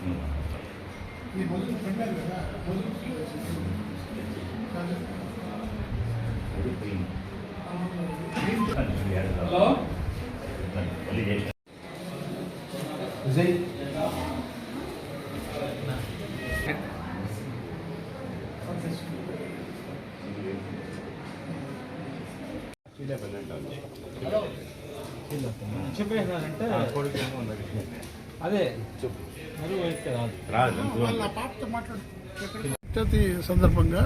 ఈ మొదలు పెట్టారు కదా మొదలు హలో అదే. ప్రతి సందర్భంగా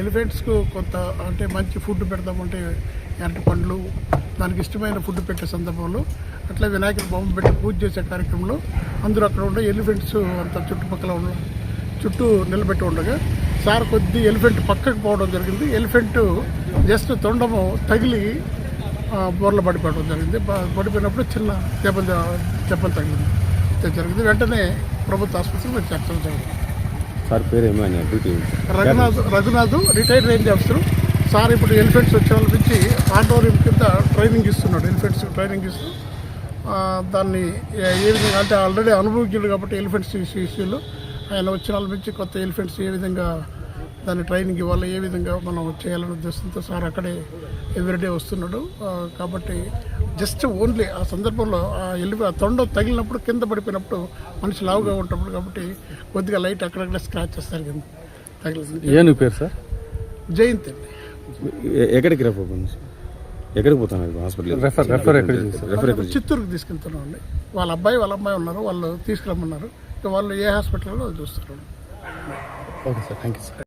ఎలిఫెంట్స్కు కొంత అంటే మంచి ఫుడ్ పెడదామంటే ఎంట పండ్లు దానికి ఇష్టమైన ఫుడ్ పెట్టే సందర్భంలో అట్లా వినాయకుడి బొమ్మ పెట్టి పూజ చేసే కార్యక్రమంలో అందరూ అక్కడ ఉండే ఎలిఫెంట్స్ అంత చుట్టుపక్కల ఉన్న చుట్టూ నిలబెట్టి ఉండగా సార్ కొద్ది ఎలిఫెంట్ పక్కకు పోవడం జరిగింది. ఎలిఫెంట్ జస్ట్ తొండము తగిలి బోర్ల పడిపోవడం జరిగింది. పడిపోయినప్పుడు చిన్న దెబ్బలు దెబ్బలు తగిలింది. ఇది జరిగింది. వెంటనే ప్రభుత్వ ఆసుపత్రికి మేము చేర్చడం జరిగింది. సార్ పేరు ఏమైనా duty. Raghunath Raghunath retired range officer. Sir ఇప్పుడు ఎలిఫెంట్స్ వచ్చే వాళ్ళ నుంచి ఆటోరియం కింద ట్రైనింగ్ ఇస్తున్నాడు. ఎలిఫెంట్స్ ట్రైనింగ్ ఇస్తూ దాన్ని ఏ విధంగా అంటే ఆల్రెడీ అనుభవజ్ఞుడు కాబట్టి ఎలిఫెంట్స్ ఇష్యూలో ఆయన వచ్చిన వాళ్ళ నుంచి కొత్త ఎలిఫెంట్స్ ఏ విధంగా దాన్ని ట్రైనింగ్ ఇవ్వాలి ఏ విధంగా మనం చేయాలనే ఉద్దేశంతో సార్ అక్కడే ఎవ్రీడే వస్తున్నాడు. కాబట్టి జస్ట్ ఓన్లీ ఆ సందర్భంలో ఆ ఎల్లి ఆ తొండ తగిలినప్పుడు కింద పడిపోయినప్పుడు మనిషి లావుగా ఉంటప్పుడు కాబట్టి కొద్దిగా లైట్ అక్కడక్కడ స్క్రాచ్ చేస్తారు కింద తగిలింది ఏను పేరు సార్? జయంత్ అండి. ఎక్కడికి రెఫర్ ఎక్కడికి పోతున్నారు హాస్పిటల్ రెఫర్ రెఫర్ ఎక్కడ రెఫర్ చిత్తూరుకు తీసుకెళ్తున్నాం అండి వాళ్ళ అబ్బాయి వాళ్ళ అమ్మాయి ఉన్నారు. వాళ్ళు తీసుకురమ్మన్నారు. వాళ్ళు ఏ హాస్పిటల్లో చూస్తారు. Okay sir thank you sir.